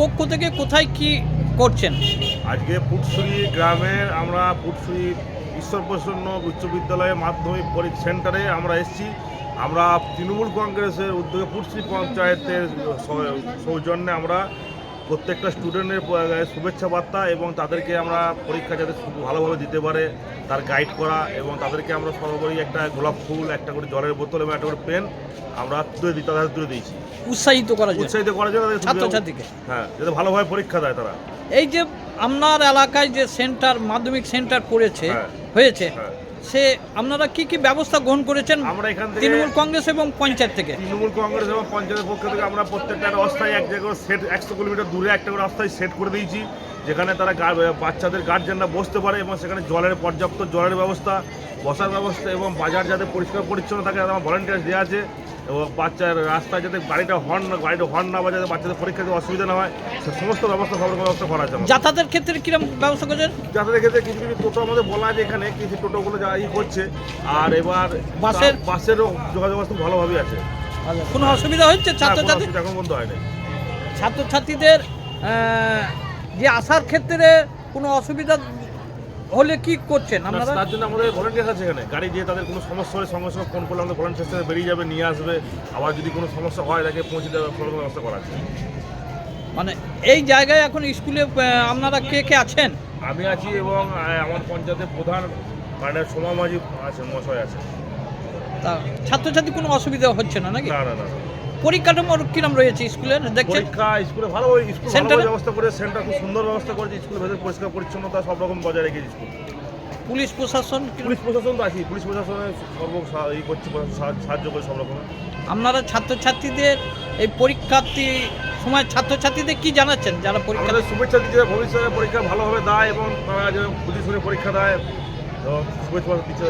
পক্ষ থেকে কোথায় কি করছেন? আজকে পুটসুরি গ্রামের আমরা পুটসুরি ঈশ্বরপ্রসন্ন উচ্চ বিদ্যালয়ের মাধ্যমিক পরীক্ষা সেন্টারে আমরা এসেছি। আমরা তৃণমূল কংগ্রেসের উদ্যোগে পুটসুরি পঞ্চায়েতের সৌজন্যে আমরা প্রত্যেকটা স্টুডেন্টের শুভেচ্ছা বার্তা এবং তাদেরকে আমরা পরীক্ষা যাতে ভালোভাবে দিতে পারে তার গাইড করা এবং তাদেরকে আমরা সর্বোপরি একটা গোলাপ ফুল একটা করে জলের বোতল এবং একটা করে পেন আমরা তুলে দিই তাদের তুলে দিয়েছি। উৎসাহিত করা যায় উৎসাহিত করার জন্য ছাত্রছাত্রীকে। হ্যাঁ যাতে ভালোভাবে পরীক্ষা দেয় তারা। এই যে আপনার এলাকায় যে সেন্টার মাধ্যমিক সেন্টার করেছে হ্যাঁ। হয়েছে হ্যাঁ। সে আপনারা কি কি ব্যবস্থা গ্রহণ করেছেন আমরা এখান থেকে তৃণমূল কংগ্রেস এবং পঞ্চায়েত থেকে? তৃণমূল কংগ্রেস এবং পঞ্চায়েতের পক্ষ থেকে আমরা প্রত্যেকটা একটা অস্থায়ী এক জায়গায় সেট একশো কিলোমিটার দূরে একটা করে অস্থায়ী সেট করে দিয়েছি। যেখানে তারা বাচ্চাদের গার্জেনরা বসতে পারে এবং সেখানে জলের পর্যাপ্ত জলের ব্যবস্থা বসার ব্যবস্থা এবং বাজার যাতে পরিষ্কার পরিচ্ছন্ন থাকে আমার ভলেন্টিয়ার দেওয়া আছে। এবং বাচ্চার রাস্তায় যাতে গাড়িটা হর্ন না গাড়িটা হর্ন না বাজাতে বাচ্চাদের পরীক্ষা দিতে অসুবিধা না হয় সে সমস্ত ব্যবস্থা সব রকম ব্যবস্থা করা আছে যাতায়াতের ক্ষেত্রে কীরকম ব্যবস্থা করেছেন যাতায়াতের ক্ষেত্রে কিছু কিছু টোটো আমাদের বলা আছে এখানে কিছু টোটোগুলো যা ই করছে। আর এবার বাসের? বাসেরও যোগাযোগ ব্যবস্থা ভালোভাবেই আছে। কোনো অসুবিধা হচ্ছে না, কোনো ছাত্রছাত্রী এখন বন্ধ হয়নি। ছাত্রছাত্রীদের আহ, যে আসার ক্ষেত্রে কোনো অসুবিধা হলে কি করছেন? আপনারা? তার জন্য আমাদের ভলেন্টিয়ার আছে এখানে। গাড়ি দিয়ে তাদের কোনো সমস্যা হলে সঙ্গে সঙ্গে ফোন করলে আমাদের ভলেন্টিয়ার সাথে বেরিয়ে যাবে নিয়ে আসবে। আবার যদি কোনো সমস্যা হয় তাকে পৌঁছে দেওয়ার কোনো ব্যবস্থা করা আছে। মানে এই জায়গায় এখন স্কুলে আপনারা কে কে আছেন? আমি আছি এবং আমার পঞ্চায়েতের প্রধান মানে সোমা মাঝি আছে মশাই আছে তা ছাত্রছাত্রী কোনো অসুবিধা হচ্ছে না নাকি? না না না। পরিকাঠামোর কিরম রয়েছে স্কুলে দেখছেন? পরীক্ষা স্কুলে ভালো স্কুল এ? ব্যবস্থা করে সেন্টার খুব সুন্দর ব্যবস্থা করেছে স্কুলের ভেতরে পরিষ্কার পরিচ্ছন্নতা সব রকম বজায় রেখেছে স্কুল। পুলিশ প্রশাসন? পুলিশ প্রশাসন তো আছি পুলিশ প্রশাসনের সর্ব সা- ই করছে সাহায্য- করে সব রকমের। আপনারা ছাত্রছাত্রীদের এই পরীক্ষার্থী সময় ছাত্রছাত্রীদের কি জানাচ্ছেন যারা পরীক্ষা শুভেচ্ছা দিচ্ছে ভবিষ্যতে পরীক্ষা ভালোভাবে দেয় এবং তারা যেন বুঝে শুনে পরীক্ষা দেয়। শুভেচ্ছা দিচ্ছে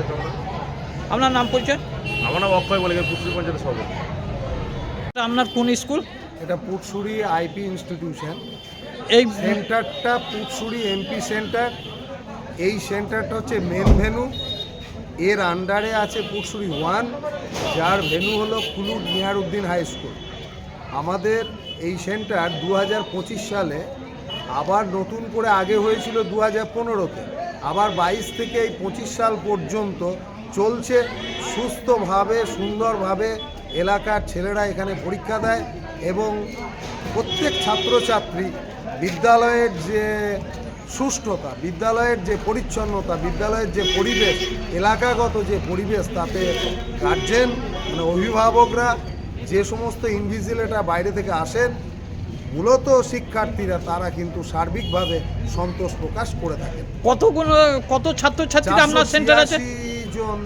আপনার নাম পরিচয়? আমার নাম অক্ষয় বলে পুষ্টি পঞ্চায়েতের সভাপতি। আপনার কোন স্কুল? এটা পুটসুরি আইপি ইনস্টিটিউশন। এই সেন্টারটা পুটসুরি এমপি সেন্টার। এই সেন্টারটা হচ্ছে মেন ভেনু এর আন্ডারে আছে পুটসুরি ওয়ান যার ভেনু হলো কুলুর নিহারউদ্দিন হাই স্কুল আমাদের এই সেন্টার দু হাজার পঁচিশ সালে আবার নতুন করে আগে হয়েছিল দু হাজার পনেরোতে। আবার বাইশ থেকে এই পঁচিশ সাল পর্যন্ত চলছে সুস্থভাবে সুন্দরভাবে এলাকার ছেলেরা এখানে পরীক্ষা দেয় এবং প্রত্যেক ছাত্রছাত্রী বিদ্যালয়ের যে সুষ্ঠুতা বিদ্যালয়ের যে পরিচ্ছন্নতা বিদ্যালয়ের যে পরিবেশ এলাকাগত যে পরিবেশ তাতে গার্জেন মানে অভিভাবকরা যে সমস্ত ইনভিজিলেটর বাইরে থেকে আসেন মূলত শিক্ষার্থীরা তারা কিন্তু সার্বিকভাবে সন্তোষ প্রকাশ করে থাকেন। কত কোন- কত ছাত্রছাত্রীরা আপনার সেন্টার আছে? জন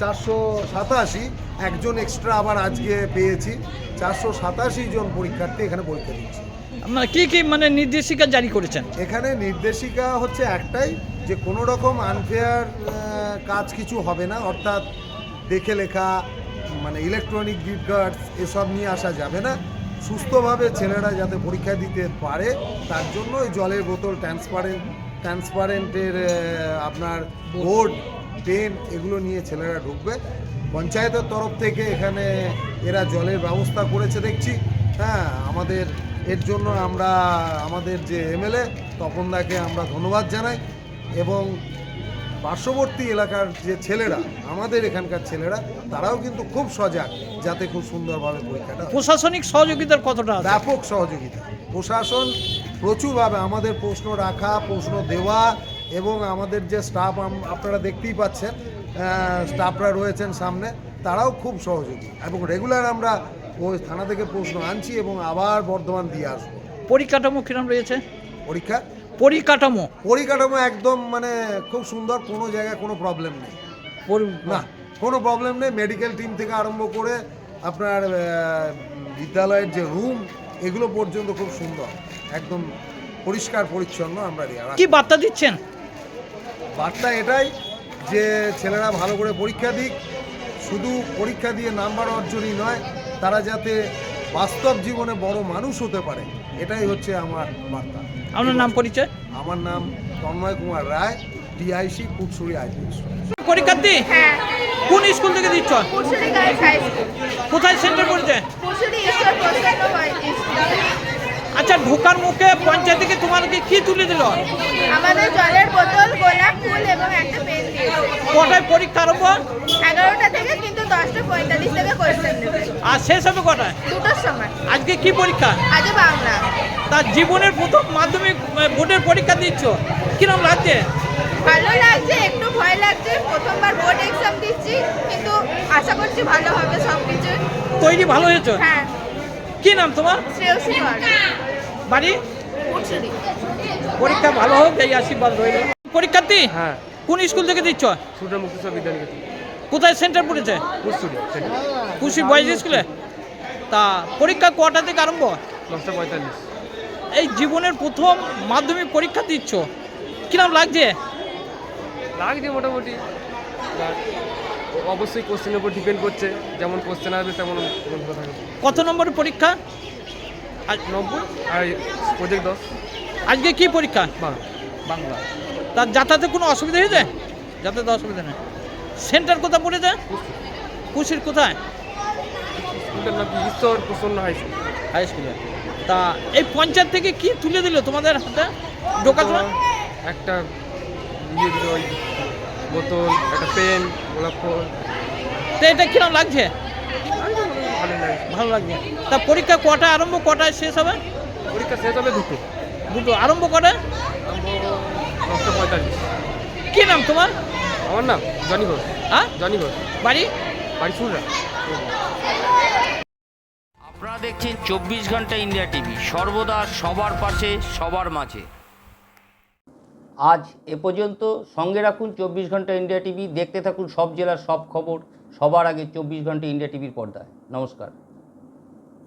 চারশো সাতাশি একজন এক্সট্রা আবার আজকে পেয়েছি। চারশো সাতাশি জন পরীক্ষার্থী এখানে পরীক্ষা দিচ্ছে। আপনারা কি কি মানে নির্দেশিকা জারি করেছেন? এখানে নির্দেশিকা হচ্ছে একটাই যে কোনো রকম আনফেয়ার কাজ কিছু হবে না। অর্থাৎ দেখে লেখা মানে ইলেকট্রনিক গিফট গার্ডস এসব নিয়ে আসা যাবে না। সুস্থভাবে ছেলেরা যাতে পরীক্ষা দিতে পারে তার জন্য ওই জলের বোতল ট্রান্সপারেন্ট ট্রান্সপারেন্টের আপনার বোর্ড পেন এগুলো নিয়ে ছেলেরা ঢুকবে। পঞ্চায়েতের তরফ থেকে এখানে এরা জলের ব্যবস্থা করেছে দেখছি। হ্যাঁ আমাদের এর জন্য আমরা আমাদের যে এমএলএ তপনদাকে আমরা ধন্যবাদ জানাই এবং পার্শ্ববর্তী এলাকার যে ছেলেরা আমাদের এখানকার ছেলেরা তারাও কিন্তু খুব সজাগ যাতে খুব সুন্দরভাবে পরীক্ষাটা প্রশাসনিক সহযোগিতার কতটা ব্যাপক সহযোগিতা। প্রশাসন প্রচুরভাবে আমাদের প্রশ্ন রাখা প্রশ্ন দেওয়া এবং আমাদের যে স্টাফ আপনারা দেখতেই পাচ্ছেন স্টাফরা রয়েছেন সামনে তারাও খুব সহযোগী। এবং রেগুলার আমরা ওই থানা থেকে প্রশ্ন আনছি এবং আবার বর্ধমান দিয়ে আসব। পরিকাঠামো কিরম রয়েছে? পরীক্ষা? পরিকাঠামো? পরিকাঠামো একদম মানে খুব সুন্দর কোনো জায়গায় কোনো প্রবলেম নেই। না কোনো প্রবলেম নেই। মেডিকেল টিম থেকে আরম্ভ করে আপনার বিদ্যালয়ের যে রুম এগুলো পর্যন্ত খুব সুন্দর। একদম পরিষ্কার পরিচ্ছন্ন আমরা কি বার্তা দিচ্ছেন? বার্তা এটাই যে ছেলেরা ভালো করে পরীক্ষা দিক শুধু পরীক্ষা দিয়ে নাম্বার অর্জনই নয় তারা যাতে বাস্তব জীবনে বড় মানুষ হতে পারে এটাই হচ্ছে আমার বার্তা। আপনার নাম পরিচয়? আমার নাম তন্ময় কুমার রায় ডিআইসি পুটসুরি আইপি পরীক্ষার্থী? হ্যাঁ। কোন স্কুল থেকে দিচ্ছ? কোথায় সেন্টার পড়েছে? আচ্ছা ঢোকার মুখে পঞ্চায়েত থেকে তোমাদেরকে কি তুলে দিল? আমাদের জলের বোতল গোলাপ ফুল এবং একটা পেন দিয়েছে কটায় পরীক্ষা আরম্ভ? এগারোটা থেকে কিন্তু দশটা পঁয়তাল্লিশ থেকে কোয়েশ্চেন দেবে আর শেষ হবে কটায়? দুটোর সময়। আজকে কি পরীক্ষা? আজও বাংলা। তার জীবনের প্রথম মাধ্যমিক বোর্ডের পরীক্ষা দিচ্ছ? কিরম লাগছে? ভালো লাগছে একটু ভয় লাগছে। প্রথমবার বোর্ড এক্সাম দিচ্ছি কিন্তু আশা করছি ভালো হবে সব কিছু তৈরি ভালো হয়েছ? হ্যাঁ। কি নাম তোমার? শ্রেয়সী বাড়ি? পরীক্ষা ভালো হোক এই আশীর্বাদ রইল। পরীক্ষার্থী হ্যাঁ। কোন স্কুল থেকে দিচ্ছ? কোথায় সেন্টার পড়েছে? কুশি বয়েজ স্কুলে তা পরীক্ষা কটা থেকে আরম্ভ? দশটা পঁয়তাল্লিশ। এই জীবনের প্রথম মাধ্যমিক পরীক্ষা দিচ্ছ। কিরম লাগছে? লাগছে মোটামুটি। অবশ্যই কোশ্চেনের উপর ডিপেন্ড করছে। যেমন কোশ্চেন আসবে তেমন কত নম্বরের পরীক্ষা? আজ নব্বই? আর প্রজেক্ট দশ। আজকে কি পরীক্ষা? বাংলা। তার যাতায়াতে কোনো অসুবিধা হয়েছে? যাতায়াতে অসুবিধা নেই। সেন্টার কোথায় পড়েছে? কুশির কোথায়? ঈশ্বর প্রসন্ন হাই স্কুল। হাই স্কুলে। তা এই পঞ্চায়েত থেকে কি তুলে দিল তোমাদের হাতে? সময় একটা ইয়ে দিল ওই বোতল একটা পেন গোলাপ ফুল। তো এটা কিরম লাগছে? ভালো লাগে ভালো লাগছে তা পরীক্ষা কটা আরম্ভ কটায় শেষ হবে? পরীক্ষা শেষ হবে দুটো। দুটো। আরম্ভ কটা দশটা পঁয়তাল্লিশ। কি নাম তোমার? আমার নাম জনি ঘোষ। হ্যাঁ? জনি ঘোষ। বাড়ি? বাড়ি সুররা। আপনারা দেখছেন চব্বিশ ঘণ্টা ইন্ডিয়া টিভি। সর্বদা সবার পাশে সবার মাঝে। আজ এ পর্যন্ত সঙ্গে রাখুন চব্বিশ ঘণ্টা ইন্ডিয়া টিভি। দেখতে থাকুন সব জেলার সব খবর। সবার আগে চব্বিশ ঘণ্টা ইন্ডিয়া টিভির পর্দায়। নমস্কার